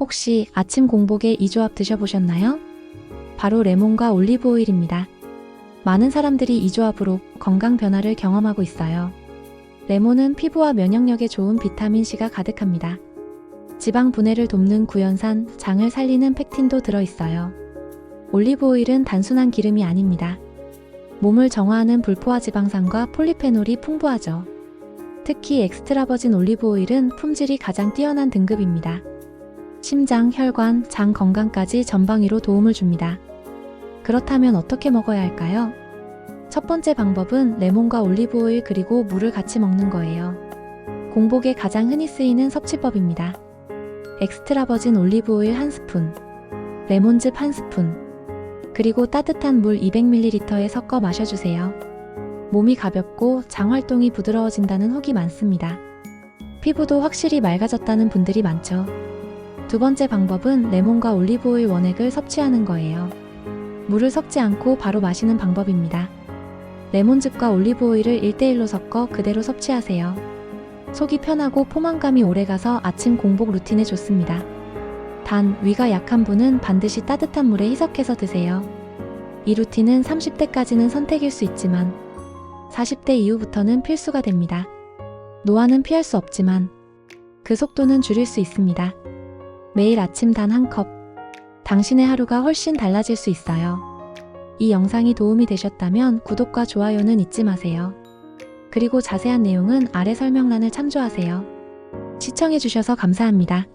혹시 아침 공복에 이 조합 드셔보셨나요? 바로 레몬과 올리브 오일입니다. 많은 사람들이 이 조합으로 건강 변화를 경험하고 있어요. 레몬은 피부와 면역력에 좋은 비타민C가 가득합니다. 지방 분해를 돕는 구연산, 장을 살리는 팩틴도 들어있어요. 올리브 오일은 단순한 기름이 아닙니다. 몸을 정화하는 불포화 지방산과 폴리페놀이 풍부하죠. 특히 엑스트라 버진 올리브 오일은 품질이 가장 뛰어난 등급입니다. 심장, 혈관, 장 건강까지 전방위로 도움을 줍니다. 그렇다면 어떻게 먹어야 할까요? 첫 번째 방법은 레몬과 올리브 오일 그리고 물을 같이 먹는 거예요. 공복에 가장 흔히 쓰이는 섭취법입니다. 엑스트라 버진 올리브 오일 1스푼, 레몬즙 1스푼, 그리고 따뜻한 물 200ml에 섞어 마셔주세요. 몸이 가볍고 장 활동이 부드러워진다는 후기 많습니다. 피부도 확실히 맑아졌다는 분들이 많죠. 두 번째 방법은 레몬과 올리브 오일 원액을 섭취하는 거예요. 물을 섞지 않고 바로 마시는 방법입니다. 레몬즙과 올리브 오일을 1대1로 섞어 그대로 섭취하세요. 속이 편하고 포만감이 오래가서 아침 공복 루틴에 좋습니다. 단, 위가 약한 분은 반드시 따뜻한 물에 희석해서 드세요. 이 루틴은 30대까지는 선택일 수 있지만 40대 이후부터는 필수가 됩니다. 노화는 피할 수 없지만 그 속도는 줄일 수 있습니다. 매일 아침 단 한 컵. 당신의 하루가 훨씬 달라질 수 있어요. 이 영상이 도움이 되셨다면 구독과 좋아요는 잊지 마세요. 그리고 자세한 내용은 아래 설명란을 참조하세요. 시청해주셔서 감사합니다.